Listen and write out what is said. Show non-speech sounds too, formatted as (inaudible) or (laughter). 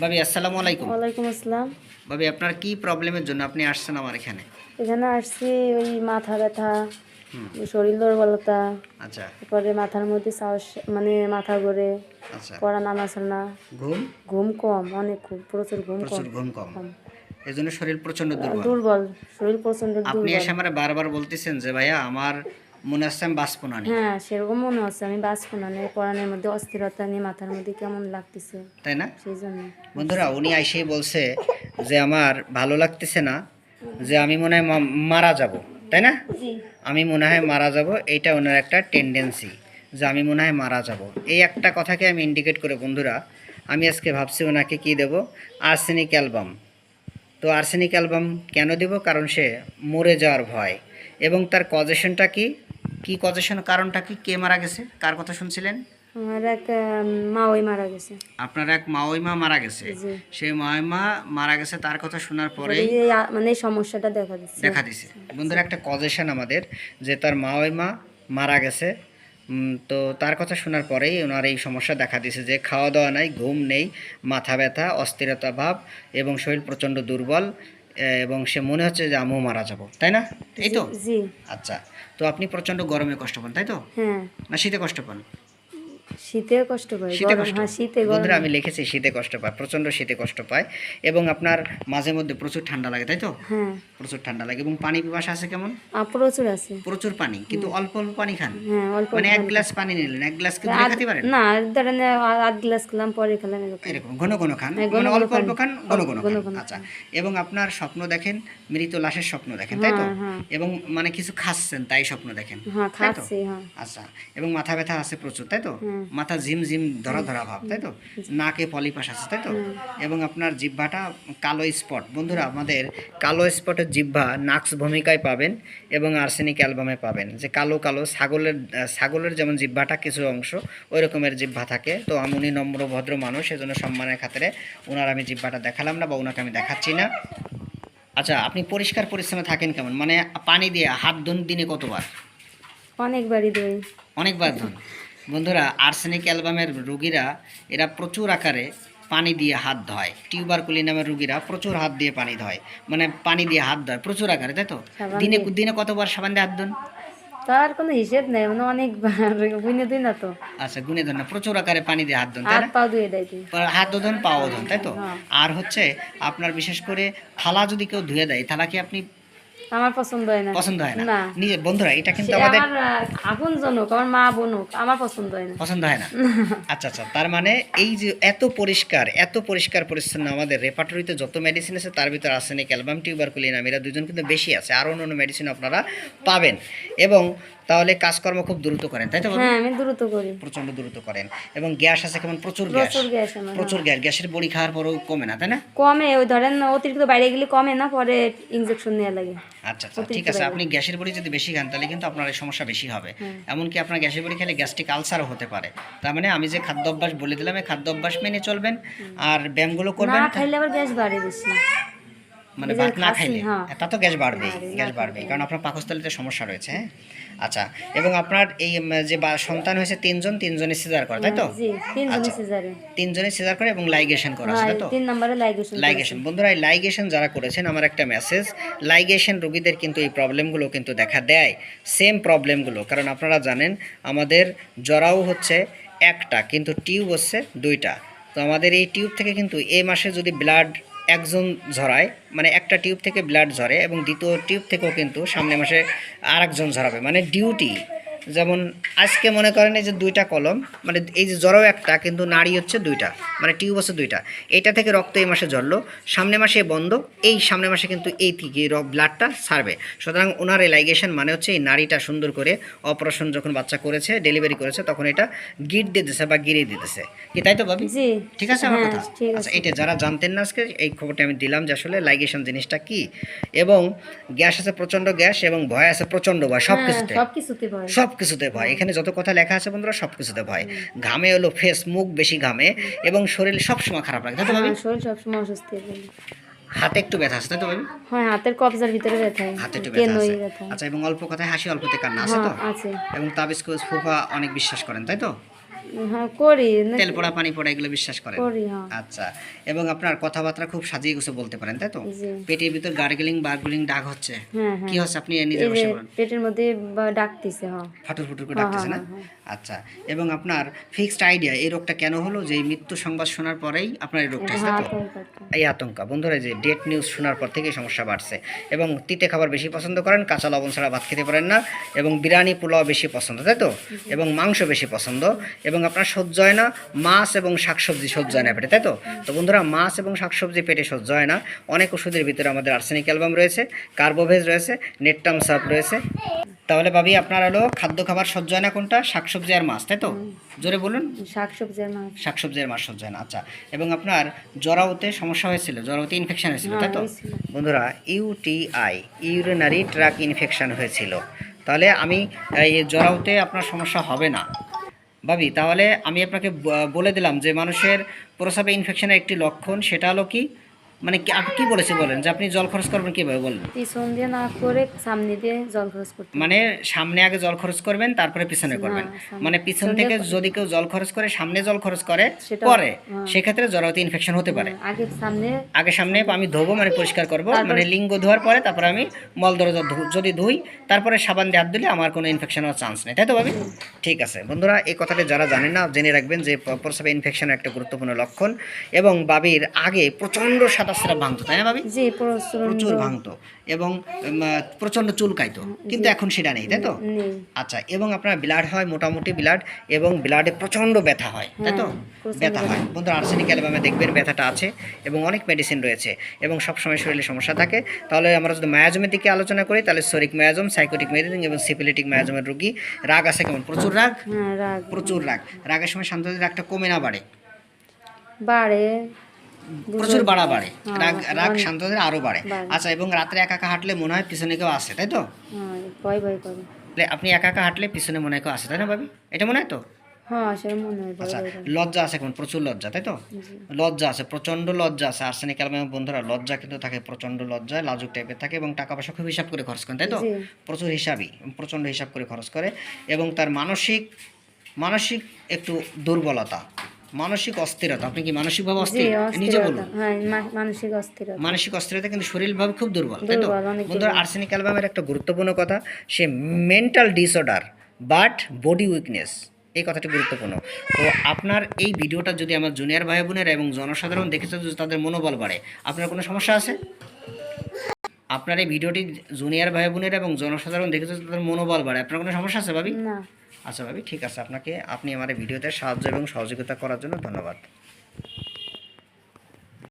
ভাবি আসসালামু আলাইকুম। ওয়ালাইকুম আসসালাম। ভাবি আপনার কি প্রবলেমের জন্য আপনি আসছেন আমার এখানে? এখানে আসছি ওই মাথা ব্যথা শরীর দুর্বলতা আচ্ছা। তারপরে মাথার মধ্যে সাহস মানে মাথা ঘুরে আচ্ছা। পড়া না ঘুম? ঘুম কম অনেক খুব প্রচুর ঘুম কম। প্রচুর ঘুম কম। এই জন্য শরীর প্রচণ্ড দুর্বল। দুর্বল শরীর প্রচণ্ড আপনি দুর্বল। এসে আমার বারবার বলতেছেন যে ভাইয়া আমার মনে হচ্ছে আমি বাঁচবো না নি। হ্যাঁ সেরকম মনে হচ্ছে আমি বাঁচবো না এই পড়ানোর মধ্যে অস্থিরতা নিয়ে মাথার মধ্যে কেমন লাগতেছে? তাই না? সেই জন্য। বন্ধুরা উনি আইসেই বলছে যে আমার ভালো লাগতেছে না যে আমি মনে হয় মারা যাব তাই না? আমি মনে হয় মারা যাব এইটা ওনার একটা টেন্ডেন্সি যে আমি মনে হয় মারা যাব। এই একটা কথাকে আমি ইন্ডিকেট করে বন্ধুরা আমি আজকে ভাবছি ওনাকে কি দেব? আর্সেনিক অ্যালবাম তো আর্সেনিক অ্যালবাম কেন দেব? কারণ সে মরে যাওয়ার ভয়। এবং তার কজেশনটা কি? কি কজেশন কারণটা কি? কে মারা গেছে? কার কথা শুনছিলেন? আমার এক আহ, মা ওই মারা গেছে। আপনার এক মাওইমা মারা গেছে? সেই মাওইমা মারা গেছে তার কথা শোনার আ- মানে সমস্যাটা দেখা দিচ্ছে। দেখা দিছে। বন্ধুরা একটা কজেশন আমাদের যে তার মা ওই মা মারা গেছে। তো তার কথা শোনার পরেই ওনার এই সমস্যা দেখা দিছে যে খাওয়া দাওয়া নাই ঘুম নেই মাথা ব্যথা অস্থিরতা ভাব এবং শরীর প্রচণ্ড দুর্বল। এবং সে মনে হচ্ছে যে আমিও মারা যাব তাই না? এই তো? আচ্ছা তো আপনি প্রচণ্ড গরমে কষ্ট পান তাই তো? হ্যাঁ। না শীতে কষ্ট পান? শীতে কষ্ট পাই শীতে কষ্ট। শীতে বন্ধুরা আমি লিখেছি শীতে কষ্ট পায় প্রচণ্ড শীতে কষ্ট পায় এবং আপনার মাঝে মধ্যে প্রচুর ঠান্ডা লাগে তাই তো? হ্যাঁ। প্রচুর ঠান্ডা লাগে এবং পানি পিপাসা আছে কেমন? প্রচুর আছে। প্রচুর পানি কিন্তু অল্প অল্প পানি খান। হ্যাঁ অল্প মানে এক গ্লাস পানি নিলেন এক গ্লাস কি খেতে পারেন? না ধরেন আধ গ্লাস খেলাম পরে খেলাম এরকম। এরকম ঘন ঘন খান। হ্যাঁ, মানে অল্প অল্প খান। খান। ঘন ঘন ঘন খান আচ্ছা। এবং আপনার স্বপ্ন দেখেন মৃত লাশের স্বপ্ন দেখেন তাই তো? হ্যাঁ, হ্যাঁ। এবং মানে কিছু খাচ্ছেন তাই স্বপ্ন দেখেন হ্যাঁ খাচ্ছি হ্যাঁ। আচ্ছা এবং মাথা ব্যথা আছে প্রচুর তাই তো। মাথা ঝিম ঝিম ধরা ধরা ভাব তাই তো? নাকে পলিপাস আছে তাই তো? এবং আপনার জিহ্বাটা কালো স্পট। বন্ধুরা আমাদের কালো স্পটের জিহ্বা নাক্স ভূমিকায় পাবেন এবং আর্সেনিক অ্যালবামে পাবেন। যে কালো কালো ছাগলের ছাগলের যেমন জিহ্বাটা কিছু অংশ ওই রকমের জিহ্বা থাকে। তো আমি উনি নম্র ভদ্র মানুষ সেজন্য সম্মানের খাতিরে ওনার আমি জিহ্বাটা দেখালাম না বা ওনাকে আমি দেখাচ্ছি না। আচ্ছা আপনি পরিষ্কার পরিচ্ছন্ন থাকেন কেমন? মানে পানি দিয়ে হাত ধুন দিনে কতবার? অনেকবারই দই অনেকবার ধন? বন্ধুরা আর্সেনিক অ্যালবামের রুগীরা এরা প্রচুর আকারে পানি দিয়ে হাত ধয়। টিউবারকুলি নামের রুগীরা প্রচুর হাত দিয়ে পানি ধয়। মানে পানি দিয়ে হাত ধয় প্রচুর আকারে তাই তো? দিনে দিনে কতবার সাবান দিয়ে হাত ধন? তার কোনো হিসেব নেই মানে অনেকবার বুঝে দিই না তো। আচ্ছা গুনে ধন না প্রচুর আকারে পানি দিয়ে হাত ধন হাত ধুয়ে দেয় হাত ধন পাও ধন তাই তো? হ্যাঁ। আর হচ্ছে আপনার বিশেষ করে থালা যদি কেউ ধুয়ে দেয় থালা কি আপনি আমার পছন্দ হয় না। পছন্দ হয় না। নিজের বন্ধুরা এটা কিন্তু আমাদের আপন জনক আমার মা বোনক আমার পছন্দ হয় না। পছন্দ হয় না। (laughs) আচ্ছা আচ্ছা তার মানে এই যে এত পরিষ্কার এত পরিষ্কার পরিচ্ছন্ন আমাদের রেপার্টরিতে যত মেডিসিন আছে তার ভিতরে আর্সেনিক অ্যালবাম টিউবারকুলিনাম এরা দুজন কিন্তু বেশি আছে। আর অন্য অন্য মেডিসিন আপনারা পাবেন। এবং তাহলে কাজকর্ম খুব দ্রুত করেন তাই তো হ্যাঁ আমি দ্রুত করি। প্রচণ্ড দ্রুত করেন। এবং গ্যাস আছে কেমন? প্রচুর গ্যাস। প্রচুর গ্যাস আমার প্রচুর গ্যাস। গ্যাসের বড়ি খাওয়ার পরেও কমে না তাই না? কমে ওই ধরেন অতিরিক্ত বাইরে গেলে কমে না পরে ইনজেকশন নেওয়া লাগে। আচ্ছা আচ্ছা ঠিক আছে। আপনি গ্যাসের বড়ি যদি বেশি খান তাহলে কিন্তু আপনার এই সমস্যা বেশি হবে। এমনকি আপনার গ্যাসের বড়ি খেলে গ্যাস্ট্রিক আলসারও হতে পারে। তার মানে আমি যে খাদ্য অভ্যাস বলে দিলাম এই খাদ্য অভ্যাস মেনে চলবেন আর ব্যায়ামগুলো গুলো করবেন। খাইলে আবার গ্যাস বাড়ে বেশি। মানে ভাত না খাইলে। হ্যাঁ। তা তো গ্যাস বাড়বে, গ্যাস না বাড়বেই। কারণ আপনার পাকস্থলীতে সমস্যা রয়েছে হ্যাঁ? আচ্ছা এবং আপনার এই যে সন্তান হয়েছে তিনজন তিনজনে সিজার করে তাই তো? আচ্ছা। সিজারে। তিনজনে সিজার করে এবং লাইগেশন করা আছে হ্যাঁ তাই তো? তিন নম্বরে লাইগেশন লাইগেশন বন্ধুরা এই লাইগেশন যারা করেছেন আমার একটা মেসেজ লাইগেশন রোগীদের কিন্তু এই প্রবলেমগুলো কিন্তু দেখা দেয়। সেম প্রবলেমগুলো কারণ আপনারা জানেন আমাদের জরাও হচ্ছে একটা কিন্তু টিউব হচ্ছে দুইটা। তো আমাদের এই টিউব থেকে কিন্তু এই মাসে যদি ব্লাড একজন ঝরায় মানে একটা টিউব থেকে ব্লাড ঝরে এবং দ্বিতীয় টিউব থেকেও কিন্তু সামনে মাসে আর একজন ঝরাবে মানে ডিউটি যেমন আজকে মনে করেন এই যে দুইটা কলম মানে এই যে জ্বরও একটা কিন্তু নাড়ি হচ্ছে দুইটা মানে টিউব হচ্ছে দুইটা। এইটা থেকে রক্ত এই মাসে ঝরলো সামনে মাসে বন্ধ এই সামনে মাসে কিন্তু এই থেকে ব্লাডটা ছাড়বে সুতরাং ওনার এই লাইগেশন মানে হচ্ছে এই নাড়িটা সুন্দর করে অপারেশন যখন বাচ্চা করেছে ডেলিভারি করেছে তখন এটা গিট দিতেছে বা গিরে দিতেছে। কি তাই তো ভাবি? ঠিক আছে আমার হ্যাঁ, কথা? আচ্ছা এটা যারা জানতেন না আজকে এই খবরটা আমি দিলাম যে আসলে লাইগেশন জিনিসটা কি? এবং গ্যাস আছে প্রচণ্ড গ্যাস এবং ভয় আছে প্রচণ্ড ভয় সব হ্যাঁ, কিছুতে সব কিছুতে ভয় এখানে যত কথা লেখা আছে বন্ধুরা সব কিছুতে ভয় ঘামে হলো ফেস মুখ বেশি ঘামে এবং শরীর সবসময় খারাপ লাগে তাই তো হ্যাঁ, শরীর সবসময় অসুস্থ হাতে একটু ব্যথা আছে তাই তো ভাবি? হ্যাঁ হাতের কবজার ভিতরে ব্যথা হাতে একটু ব্যথা আছে? আচ্ছা এবং অল্প কথায় হাসি অল্পতে কান্না আছে তো? হ্যাঁ আছে। এবং তাবিজ কুজ ফুফা অনেক বিশ্বাস করেন তাই তো? হ্যাঁ করি। তেল পড়া পানি পড়া এগুলো বিশ্বাস করেন? করি হ্যাঁ। আচ্ছা এবং আপনার কথাবার্তা খুব সাজিয়ে গুছে বলতে পারেন তাই তো? পেটের ভিতর গার্গলিং বার্গলিং ডাক হচ্ছে। কি হচ্ছে আপনি নিজে বসে বলেন? পেটের মধ্যে ডাকতেছে হ্যাঁ। ফাটুর ফুটুর করে ডাকতেছে না? আচ্ছা এবং আপনার ফিক্সড আইডিয়া এই রোগটা কেন হলো? যে মৃত্যু সংবাদ শোনার পরেই আপনার এই রোগটা হ্যাঁ হয়েছে তো? এই আতঙ্ক। বন্ধুরা যে ডেট নিউজ শোনার পর থেকে সমস্যা বাড়ছে। এবং তিতে খাবার বেশি পছন্দ করেন কাঁচা লবণ ছাড়া ভাত খেতে পারেন না। এবং বিরিয়ানি পোলাও বেশি পছন্দ তাই তো? এবং মাংস বেশি পছন্দ। এবং আপনার সহ্য হয় না মাছ এবং শাকসবজি সহ্য হয় না পেটে তাই তো? তো বন্ধুরা মাছ এবং শাকসবজি পেটে সহ্য হয় না। অনেক ওষুধের ভিতরে আমাদের আর্সেনিক অ্যালবাম রয়েছে কার্বোভেজ রয়েছে নেটটাম সাপ রয়েছে। তাহলে ভাবি আপনার হলো খাদ্য খাবার সহ্য হয় না কোনটা? শাকসবজি আর মাছ তাই তো? জোরে বলুন। শাকসবজি আর মাছ। শাকসবজি আর মাছ সহ্য হয় না আচ্ছা। এবং আপনার জরাউতে সমস্যা হয়েছিল জরাউতে ইনফেকশন হয়েছিল তাই তো? হ্যাঁ, বন্ধুরা ইউটিআই ইউরিনারি ট্রাক ইনফেকশন হয়েছিল। তাহলে আমি এই জরাউতে আপনার সমস্যা হবে না। ভাবি, তাহলে আমি আপনাকে বলে দিলাম যে মানুষের প্রসাবে ইনফেকশনের একটি লক্ষণ, সেটা হলো কি? মানে কি বলেছে বলেন? যে আপনি জল খরচ করবেন কীভাবে বললেন পিছন দিয়ে না করে সামনে দিয়ে জল খরচ করতে মানে সামনে আগে জল খরচ করবেন তারপরে পিছনে করবেন। মানে পিছন থেকে যদি কেউ জল খরচ করে সামনে জল খরচ করে পরে হ্যাঁ। সেক্ষেত্রে জরাতে ইনফেকশন হতে পারে। আগে সামনে আগে সামনে আমি ধোবো মানে পরিষ্কার করব। মানে লিঙ্গ ধোয়ার পরে তারপরে আমি মল দরজা যদি ধুই তারপরে সাবান দিয়ে হাত দিলে আমার কোনো ইনফেকশন হওয়ার চান্স নেই। তাই তো ভাবি? ঠিক আছে। বন্ধুরা এই কথাটা যারা জানেন না জেনে রাখবেন যে প্রস্রাবে ইনফেকশনের একটা গুরুত্বপূর্ণ লক্ষণ এবং বাবির আগে প্রচণ্ড সাদা সাদা ভাঙতো তাই না ভাবি? জি প্রচুর ভাঙতো এবং প্রচণ্ড চুলকাইতো কিন্তু এখন সেটা নেই তাই তো? আচ্ছা এবং আপনার ব্লাড হয় মোটামুটি ব্লাড এবং ব্লাডে প্রচণ্ড ব্যথা হয় তাই তো? ব্যথা হয়। বন্ধু আর্সেনিক অ্যালবামে দেখবেন ব্যথাটা আছে এবং অনেক মেডিসিন রয়েছে এবং সবসময় শরীরে সমস্যা থাকে। তাহলে আমরা যদি মায়াজমের দিকে আলোচনা করি তাহলে সরিক মায়াজম সাইকোটিক মেডিসিন এবং সিপিলিটিক মায়াজমের রোগী। রাগ আছে কেমন? প্রচুর রাগ? হ্যাঁ প্রচুর রাগ। রাগের সময় শান্তদের রাগটা কমে না বাড়ে? বাড়ে। প্রচুর বাড়া বাড়ে। হ্যাঁ, রাগ রাগ অনেক। শান্তদের আরও বাড়ে। আচ্ছা এবং রাত্রে একা একা হাঁটলে মনে হয় পিছনে কেউ আসে তাই তো? হ্যাঁ ভয় ভয় করে। আপনি একা একা হাঁটলে পিছনে মনে হয় কেউ আসে তাই না ভাবি? এটা মনে হয় তো? হ্যাঁ মনে হয় আচ্ছা লজ্জা আছে কেমন প্রচুর লজ্জা তাই তো? লজ্জা আছে প্রচণ্ড লজ্জা আছে আর্সেনিক অ্যালবামের বন্ধুরা লজ্জা কিন্তু থাকে প্রচণ্ড লজ্জা লাজুক টাইপের থাকে এবং টাকা পয়সা খুব হিসাব করে খরচ করেন তাই তো। প্রচুর হিসাবই প্রচণ্ড হিসাব করে খরচ করে এবং তার মানসিক মানসিক একটু দুর্বলতা। মানসিক অস্থিরতা আপনি কি মানসিকভাবে অস্থির? নিজে বলুন। হ্যাঁ মানসিক অস্থিরতা। মানসিক অস্থিরতা কিন্তু শরীরভাবে খুব দুর্বল তাই তো? বন্ধুরা আর্সেনিক অ্যালবামের একটা গুরুত্বপূর্ণ কথা সে mental disorder but body weakness এই কথাটি গুরুত্বপূর্ণ। তো আপনার এই ভিডিওটা যদি আমার জুনিয়র ভাই বোনেরা এবং জনসাধারণ দেখেছে যদি তাদের মনোবল বাড়ে আপনার কোনো সমস্যা আছে? আপনার এই ভিডিওটি জুনিয়র ভাই বোনেরা এবং জনসাধারণ দেখেছে তাদের মনোবল বাড়ে আপনার কোনো সমস্যা আছে ভাবি? না। আচ্ছা ভাবি ঠিক আছে। আপনাকে আপনি আমার ভিডিওতে সাহায্য এবং সহযোগিতা করার জন্য ধন্যবাদ।